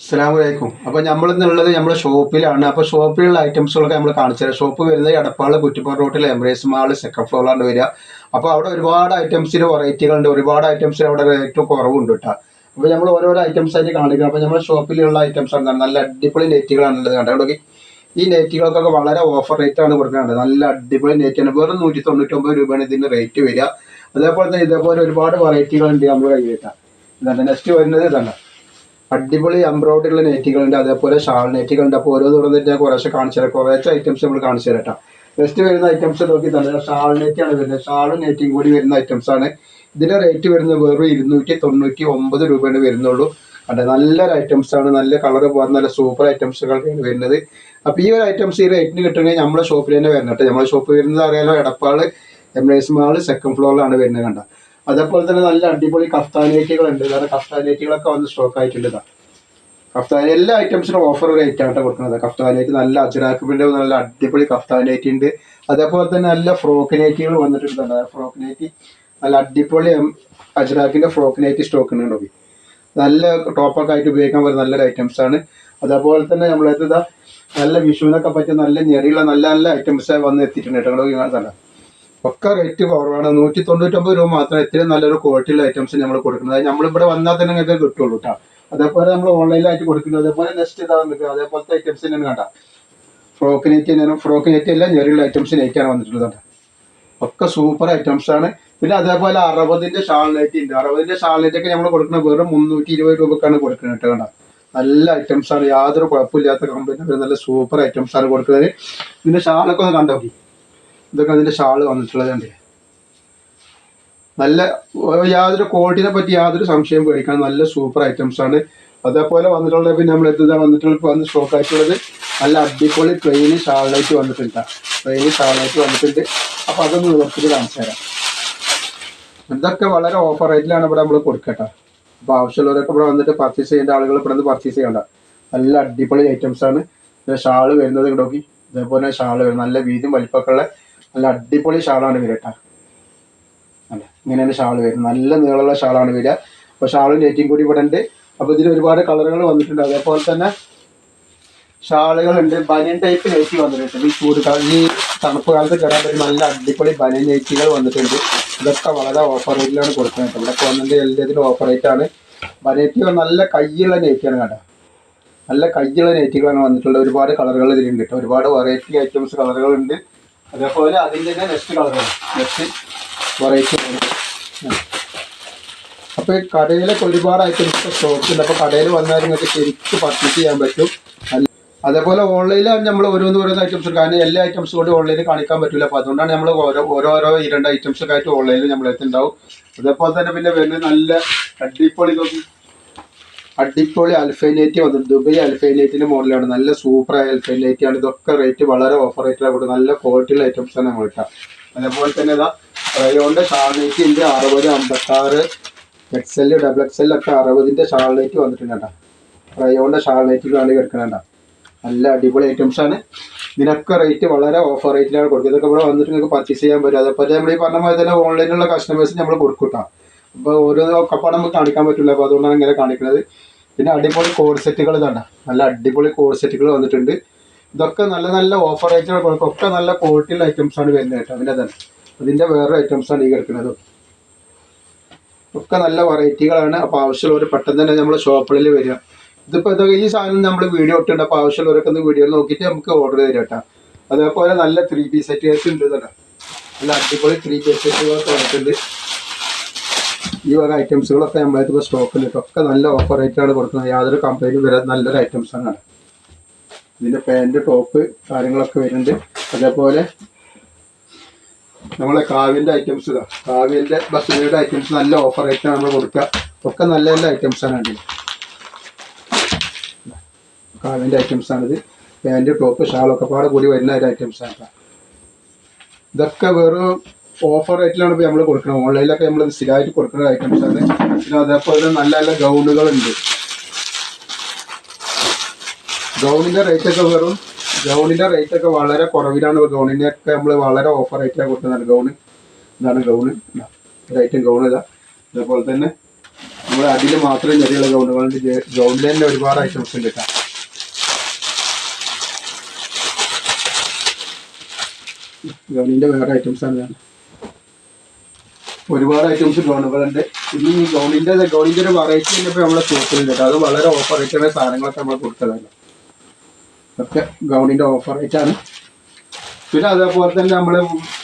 അസ്സലാമലൈക്കും അപ്പോൾ നമ്മൾ ഇന്നുള്ളത് നമ്മുടെ ഷോപ്പിലാണ്. അപ്പോൾ ഷോപ്പിലുള്ള ഐറ്റംസുകളൊക്കെ നമ്മൾ കാണിച്ചു തരാം ഷോപ്പ് വരുന്നത് എടപ്പാൾ കുറ്റിപ്പാറ റോട്ടിൽ എംബ്രേസ് മാൾ സെക്കൻഡ് ഫ്ലോറിലാണ് വരിക. അപ്പോൾ അവിടെ ഒരുപാട് ഐറ്റംസിന് വെറൈറ്റികളുണ്ട്. ഒരുപാട് ഐറ്റംസിന് അവിടെ റേറ്റ് കുറവുണ്ട് കേട്ടോ. അപ്പോൾ നമ്മൾ ഓരോരോ ഐറ്റംസ് ആയിട്ട് കാണിക്കണം. അപ്പോൾ നമ്മുടെ ഷോപ്പിലുള്ള ഐറ്റംസ് ആണ് നല്ല അടിപൊളി നെറ്റുകളാണ് ഉള്ളത് കണ്ടോ ഈ നെറ്റുകൾക്കൊക്കെ വളരെ ഓഫർ റേറ്റ് ആണ് കൊടുക്കുന്നത് നല്ല അടിപൊളി നെറ്റാണ് വെറും നൂറ്റി തൊണ്ണൂറ്റൊമ്പത് രൂപയാണ് ഇതിന്റെ റേറ്റ് വരിക. അതേപോലെ തന്നെ ഇതേപോലെ ഒരുപാട് വെറൈറ്റികളുണ്ട് നമ്മൾ കയ്യിൽ കിട്ടാം. നെക്സ്റ്റ് വരുന്നത് ഇതാണ്. അടിപൊളി എംബ്രോയിഡറി ഉള്ള നെറ്റുകളുണ്ട് അതേപോലെ ഷാൾ നെറ്റുകളുണ്ട് അപ്പോൾ ഓരോ തുറന്നിട്ട് ഞാൻ കുറേശ്ശെ കാണിച്ചു തരാം. കുറേശ്ശെ ഐറ്റംസ് നമ്മൾ കാണിച്ചു തരാം കേട്ടോ. നെക്സ്റ്റ് വരുന്ന ഐറ്റംസ് നോക്കി തന്നെ. ഷാൾ നെറ്റാണ് വരുന്നത്. ഷാളും നെറ്റും കൂടി വരുന്ന ഐറ്റംസ് ആണ്. ഇതിന്റെ റേറ്റ് വരുന്നത് വെറും ഇരുന്നൂറ്റി തൊണ്ണൂറ്റി ഒമ്പത് രൂപയാണ് വരുന്നുള്ളൂ. അതെ നല്ലൊരു ഐറ്റംസ് ആണ്. നല്ല കളർ പോകാൻ നല്ല സൂപ്പർ ഐറ്റംസുകളൊക്കെയാണ് വരുന്നത്. അപ്പോൾ ഈ ഒരു ഐറ്റംസ് ഈ റേറ്റിന് കിട്ടണമെങ്കിൽ നമ്മുടെ ഷോപ്പിൽ തന്നെ വരണം കേട്ടോ. നമ്മുടെ ഷോപ്പ് വരുന്നത് അറിയാലോ എടപ്പാൾ എംബ്രേസ് മാൾ സെക്കൻഡ് ഫ്ലോറിലാണ് വരുന്നത് കണ്ട? അതേപോലെ തന്നെ നല്ല അടിപൊളി കഫ്താനേറ്റുകളുണ്ട് കാരണം കഫ്താനേറ്റുകളൊക്കെ വന്ന് സ്റ്റോക്ക് ആയിട്ടുണ്ട് ഇതാ. കഫ്താൻ എല്ലാ ഐറ്റംസിനും ഓഫർ റേറ്റ് ആണ് കൊടുക്കുന്നത്. കഫ്താനേറ്റ് നല്ല അജറാക്കിന്റെ നല്ല അടിപൊളി കഫ്താനേറ്റ് ഉണ്ട്. അതേപോലെ തന്നെ നല്ല ഫ്രോക്ക് നെറ്റുകൾ വന്നിട്ടുണ്ട് ഫ്രോക്ക് നെറ്റ് നല്ല അടിപൊളി അജുരാക്കിന്റെ ഫ്രോക്ക് നെറ്റ് സ്റ്റോക്ക് ഉണ്ട് കേട്ടോ. നല്ല ടോപ്പൊക്കെ ആയിട്ട് ഉപയോഗിക്കാൻ പറ്റുന്ന നല്ലൊരു ഐറ്റംസ് ആണ്. അതേപോലെ തന്നെ നമ്മളെത്തുന്ന നല്ല വിഷുവിനൊക്കെ പറ്റിയ നല്ല ഞെറിയുള്ള നല്ല നല്ല ഐറ്റംസ് വന്ന് എത്തിയിട്ടുണ്ട് കേട്ടോ. തന്നെ ഒക്കെ റേറ്റ് കുറവാണ് നൂറ്റി തൊണ്ണൂറ്റൊമ്പത് രൂപ മാത്രം ഇത്രയും നല്ലൊരു ക്വാളിറ്റിയുള്ള ഐറ്റംസ് നമ്മൾ കൊടുക്കുന്നത്. നമ്മൾ ഇവിടെ വന്നാൽ തന്നെ നിങ്ങൾക്ക് കിട്ടുള്ളൂ കേട്ടോ അതേപോലെ നമ്മൾ ഓൺലൈനിലായിട്ട് കൊടുക്കുന്നത്. അതേപോലെ നെക്സ്റ്റ് ഇതാ വന്നിട്ട് അതേപോലത്തെ ഐറ്റംസ് തന്നെയാണ് കണ്ട ഫ്രോക്ക് നെറ്റ് തന്നെയാണ്. ഫ്രോക്ക് നെറ്റ് എല്ലാം ഞെറിയുള്ള ഐറ്റംസ് നെറ്റാണ് വന്നിട്ടുള്ളത്. ഒക്കെ സൂപ്പർ ഐറ്റംസ് ആണ്. പിന്നെ അതേപോലെ അറുപതിന്റെ ഷാൾ നെറ്റ് ഉണ്ട്. അറുപതിന്റെ ഷാൾ നെറ്റ് ഒക്കെ നമ്മൾ കൊടുക്കുന്നത് വെറും മുന്നൂറ്റി ഇരുപത് രൂപക്കാണ് കൊടുക്കുന്നത് കേട്ടോ കണ്ടോ. നല്ല ഐറ്റംസ് ആണ്. യാതൊരു കുഴപ്പമില്ലാത്ത കമ്പനി നല്ല സൂപ്പർ ഐറ്റംസ് ആണ് കൊടുക്കുന്നത്. ഇതിന്റെ ഷാളൊക്കെ ഒന്ന് കണ്ടോ ഇതൊക്കെ അതിന്റെ ഷാൾ വന്നിട്ടുള്ളത് കണ്ടേ നല്ല യാതൊരു ക്വാളിറ്റിനെ പറ്റി യാതൊരു സംശയം പേടിക്കാൻ നല്ല സൂപ്പർ ഐറ്റംസ് ആണ്. അതേപോലെ വന്നിട്ടുള്ളത് പിന്നെ നമ്മൾ എന്താ വന്നിട്ടുള്ളത് ഇപ്പോൾ വന്ന് സ്റ്റോക്ക് ആയിട്ടുള്ളത് നല്ല അടിപൊളി ട്രെയിൻ ഷാളായിട്ട് വന്നിട്ടുണ്ട് ട്രെയിൻ ഷാളായിട്ട് വന്നിട്ടുണ്ട്. അപ്പം അതൊന്ന് നിവർത്തിട്ട് കാണിച്ചു തരാം. ഇതൊക്കെ വളരെ ഓഫർ റേറ്റിലാണ് ഇവിടെ നമ്മൾ കൊടുക്കട്ടെ അപ്പോൾ ആവശ്യമുള്ളവരൊക്കെ ഇവിടെ വന്നിട്ട് പർച്ചേസ് ചെയ്യേണ്ട ആളുകൾ ഇവിടെ നിന്ന് പർച്ചേസ് ചെയ്യണ്ട നല്ല അടിപൊളി ഐറ്റംസ് ആണ്. ഷാൾ വരുന്നത് നോക്കി. ഇതേപോലെ ഷാൾ നല്ല വീതിയും വലിപ്പമൊക്കെ നല്ല അടിപൊളി ഷാളാണ് വരട്ടെ അല്ല ഇങ്ങനെയാണ് ഷാൾ വരുന്നത്. നല്ല നീളമുള്ള ഷാളാണ് വരിക അപ്പോൾ ഷാളും ഏറ്റവും കൂടി ഇവിടെ ഉണ്ട്. അപ്പോൾ ഇതിൽ ഒരുപാട് കളറുകൾ വന്നിട്ടുണ്ട്. അതേപോലെ തന്നെ ഷാളുകളുണ്ട്. ബനിയൻ ടൈപ്പ് നെറ്റി വന്നിട്ടുണ്ട്. ഈ ചൂട് ഈ തണുപ്പ് കാലത്ത് കിടാൻ പറ്റും നല്ല അടിപൊളി ബനിയൻ നെറ്റികൾ വന്നിട്ടുണ്ട്. ഇതൊക്കെ വളരെ ഓഫർ റേറ്റിലാണ് കൊടുക്കുന്നത് ഇവിടെ വന്നിട്ട് എല്ലാത്തിനും ഓഫർ റേറ്റാണ് ബനേറ്റി നല്ല കയ്യുള്ള നെറ്റിയാണ് കേട്ടോ. നല്ല കയ്യുള്ള നെറ്റുകളാണ് വന്നിട്ടുള്ളത്. ഒരുപാട് കളറുകൾ ഇതിലുണ്ട് കേട്ടോ. ഒരുപാട് വെറൈറ്റി ഐറ്റംസ് കളറുകളുണ്ട്. അതേപോലെ അതിന്റെ തന്നെ നെക്സ്റ്റ് കളറാണ് നെക്സ്റ്റ് വെറൈറ്റി അപ്പോൾ ഈ കടയിലൊക്കെ ഒരുപാട് ഐറ്റംസ് സ്റ്റോക്ക് ഉണ്ട്. അപ്പോൾ കടയിൽ വന്നാൽ നിങ്ങൾക്ക് ശരിക്കും പർച്ചേസ് ചെയ്യാൻ പറ്റും. അതേപോലെ ഓൺലൈനിലാണ് നമ്മൾ ഓരോന്ന് ഓരോന്ന് ഐറ്റംസ് കാരണം എല്ലാ ഐറ്റംസും കൂടി ഓൺലൈനിൽ കാണിക്കാൻ പറ്റില്ല അപ്പോൾ അതുകൊണ്ടാണ് നമ്മൾ ഓരോ ഓരോരോ ഈ രണ്ട് ഐറ്റംസ് ഒക്കെ ആയിട്ട് ഓൺലൈനിൽ നമ്മൾ എത്തുണ്ടാവും അതേപോലെ തന്നെ പിന്നെ വരുന്നത് നല്ല അടിപൊളി നോക്കി അടിപൊളി അൽഫൈനേറ്റ് വന്നിട്ട് ദുബൈ അൽഫൈനേറ്റിന്റെ മോഡലാണ് നല്ല സൂപ്പർ അൽഫൈനേറ്റ് ആണ്. ഇതൊക്കെ റേറ്റ് വളരെ ഓഫർ റേറ്റിലാണ് ആയിട്ട് നല്ല ക്വാളിറ്റിയുള്ള ഐറ്റംസ് നമ്മൾ കിട്ടുക അതേപോലെ തന്നെ ഇതാ റയോണിന്റെ ഷാൾനേറ്റ് ഉണ്ട് അറുപത് അമ്പത്താറ് എൽ ഡബിൾ എക്സൽ ഒക്കെ അറുപതിന്റെ ഷാൾനേറ്റ് വന്നിട്ടുണ്ട് റയോണിന്റെ വേണ്ടി കിടക്കണേണ്ട നല്ല അടിപൊളി ഐറ്റംസ് ആണ്. ഇതിനൊക്കെ റേറ്റ് വളരെ ഓഫർ റേറ്റിലാണ് കൊടുക്കുന്നത് ഇതൊക്കെ ഇവിടെ വന്നിട്ട് നിങ്ങൾക്ക് പർച്ചേസ് ചെയ്യാൻ പറ്റും. അതേപോലെ നമ്മൾ ഈ പറഞ്ഞ പോലെ തന്നെ ഓൺലൈനിലുള്ള കസ്റ്റമേഴ്സ് നമ്മൾ കൊടുക്കും കേട്ടോ. അപ്പോൾ ഓരോ കപ്പാട് നമുക്ക് കാണിക്കാൻ പറ്റില്ല. അപ്പോൾ അതുകൊണ്ടാണ് ഇങ്ങനെ കാണിക്കുന്നത്. പിന്നെ അടിപൊളി കോഡ് സെറ്റുകൾ ഇതാണ്. നല്ല അടിപൊളി കോഡ് സെറ്റുകൾ വന്നിട്ടുണ്ട്. ഇതൊക്കെ നല്ല നല്ല ഓഫർ ഐറ്റം ഒക്കെ നല്ല ക്വാളിറ്റിയുള്ള ഐറ്റംസ് ആണ് വരുന്നത് കേട്ടോ. അതിന്റെ തന്നെ അതിന്റെ വേറെ ഐറ്റംസ് ആണ് ഈ കിടക്കുന്നത്. ഒക്കെ നല്ല വെറൈറ്റികളാണ് അപ്പോൾ ആവശ്യമുള്ളവർ പെട്ടെന്ന് തന്നെ നമ്മുടെ ഷോപ്പുകളിൽ വരിക. ഇതിപ്പോൾ ഇതൊക്കെ ഈ സാധനം നമ്മൾ വീഡിയോ ഇട്ടുണ്ട് അപ്പോൾ ആവശ്യമുള്ളവരൊക്കെ ഒന്ന് വീഡിയോ നോക്കിയിട്ട് നമുക്ക് ഓർഡർ തരാം കേട്ടോ. അതേപോലെ നല്ല ത്രീ പീസ് സെറ്റേഴ്സ് ഉണ്ട് തന്നെ നല്ല അടിപൊളി ത്രീ പീസ് സെറ്റുകളൊക്കെ വന്നിട്ടുണ്ട്. ഈ വക ഐറ്റംസുകളൊക്കെ നമ്മളായിട്ട് ഇപ്പോൾ സ്റ്റോക്കിൽ ഒക്കെ നല്ല ഓഫർ റേറ്റാണ് കൊടുക്കുന്നത്. യാതൊരു കമ്പനിയിലും വരാതെ നല്ലൊരു ഐറ്റംസ് ആണ്. ഇതിന്റെ പാന്റ് ടോപ്പ് കാര്യങ്ങളൊക്കെ വരുന്നുണ്ട്. അതേപോലെ നമ്മളെ കാവ്യന്റെ ഐറ്റംസ് ഇതാ. കാവിന്റെ ബസ്സിയുടെ ഐറ്റംസ് നല്ല ഓഫർ റേറ്റാണ് നമ്മൾ കൊടുക്കുക. ഒക്കെ നല്ല നല്ല ആണ് അതിൽ കാവിന്റെ ഐറ്റംസ് ആണിത്. പാന്റ് ടോപ്പ് ഷാളൊക്കെ പാടെ കൂടി വരുന്ന ഒരു ആണ്. ഇതൊക്കെ വെറും ഓഫർ റേറ്റിലാണ് ഇപ്പോൾ നമ്മൾ കൊടുക്കുന്നത് ഓൺലൈനിലൊക്കെ നമ്മൾ സ്ഥിരമായിട്ട് കൊടുക്കുന്ന ഐറ്റംസ് ആണ്. പിന്നെ അതേപോലെ നല്ല നല്ല ഗൗണുകളുണ്ട് ഗൗണിന്റെ റേറ്റ് ഒക്കെ വെറും ഗൗണിന്റെ റേറ്റ് ഒക്കെ വളരെ കുറവിലാണ് ഗൗണിനൊക്കെ നമ്മൾ വളരെ ഓഫർ റേറ്റിലാണ് കൊടുക്കുന്നത്. ഗൗണ് ഇതാണ് ഗൗണ് റേറ്റും ഗൗൺ ഇതാ. അതേപോലെ തന്നെ നമ്മൾ അതിൽ മാത്രം ചെറിയുള്ള ഗൗണുകളുണ്ട് ഗൗണിൽ തന്നെ ഒരുപാട് ഐറ്റംസ് ഉണ്ട് കേട്ടോ. ഗൗണിന്റെ വേറെ ഐറ്റംസ് ആണ് ഞാൻ ഒരുപാട് ഐറ്റംസ് ഗൗണുകളുണ്ട് ഇനി ഈ ഗവൺമെന്റ് ഗവൺമെന്റ് ഒരു വെറൈറ്റി തന്നെ നമ്മളെ കേട്ടോ അത് വളരെ ഓഫർ റേറ്റുള്ള സാധനങ്ങളൊക്കെ നമ്മൾ കൊടുത്തതല്ല ഒക്കെ ഗൗണിന്റെ ഓഫർ റേറ്റാണ് പിന്നെ അതേപോലെ തന്നെ നമ്മൾ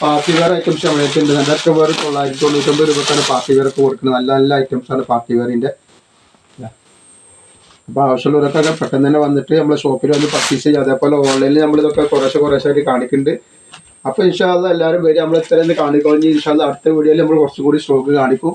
പാർട്ടി വെയർ ഐറ്റംസ് നമ്മളേക്കുണ്ട് അതൊക്കെ വേറെ തൊള്ളായിരത്തി തൊണ്ണൂറ്റൊമ്പത് രൂപക്കാണ് പാർട്ടി വെയർ ഒക്കെ കൊടുക്കുന്നത്. നല്ല നല്ല ഐറ്റംസ് ആണ് പാർട്ടി വെയറിന്റെ അപ്പോൾ ആവശ്യമുള്ളവരൊക്കെ പെട്ടെന്ന് തന്നെ വന്നിട്ട് നമ്മളെ ഷോപ്പിൽ വന്ന് പർച്ചേസ് ചെയ്യുക. അതേപോലെ ഓൺലൈനിൽ നമ്മളിതൊക്കെ കുറേശ്ശെ കുറേശ്ശെ ആയിട്ട് കാണിക്കുന്നുണ്ട്. അപ്പോൾ ഇൻഷാല്ല എല്ലാവരും വരും നമ്മൾ ഇത്രയും കാണിക്കുകയും ഇൻഷാല്ല അടുത്ത വീഡിയോയിൽ നമ്മൾ കുറച്ചും കൂടി സ്റ്റോക്ക് കാണിക്കും.